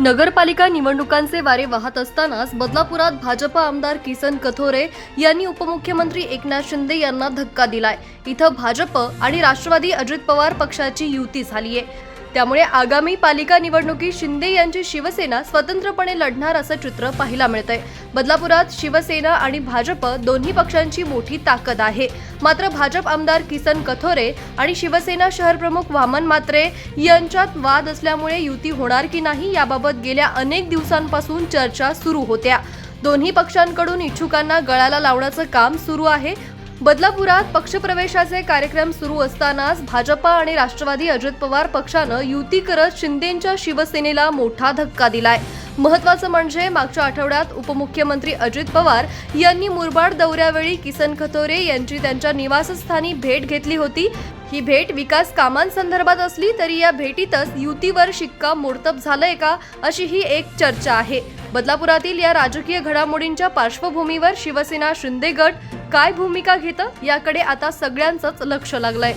नगरपालिका निवडणुकांचे वारे वाहत असतानाच बदलापुरात भाजप आमदार किसन कथोरे यांनी उपमुख्यमंत्री एकनाथ शिंदे यांना धक्का दिलाय. इथं भाजप आणि राष्ट्रवादी अजित पवार पक्षाची युती झाली आहे त्यामुळे आगामी पालिका निवडणुकीत शिंदे यांची शिवसेना स्वतंत्रपणे लढणार असं चित्र पाहायला मिळतंय. बदलापुरात शिवसेना आणि भाजप दोन्ही पक्षांची मोठी ताकद आहे. मात्र भाजप आमदार किसन कथोरे आणि शिवसेना शहर प्रमुख वामन मात्रे यांच्यात वाद असल्यामुळे युती होणार की नाही याबाबत गेल्या अनेक दिवसांपासून चर्चा सुरू होत्या. दोन्ही पक्षांकडून इच्छुकांना गळाला लावण्याचं काम सुरू आहे. बदलापुरात पक्षप्रवेशाचे कार्यक्रम सुरू असतानाच भाजपा आणि राष्ट्रवादी अजित पवार पक्षानं युती करत शिंदेंच्या शिवसेनेला मोठा धक्का दिलाय. महत्वाचं म्हणजे मागच्या आठवड्यात उपमुख्यमंत्री अजित पवार यांनी मुरबाड दौऱ्यावेळी किसन खतोरे यांची त्यांच्या निवासस्थानी भेट घेतली होती. ही भेट विकास कामांसंदर्भात असली तरी या भेटीतच युतीवर शिक्का मोडतब झालंय का अशी ही एक चर्चा आहे. बदलापुरातील या राजकीय घडामोडींच्या पार्श्वभूमीवर शिवसेना शिंदे गट काय भूमिका घेतं याकडे आता सगळ्यांचंच लक्ष लागलंय.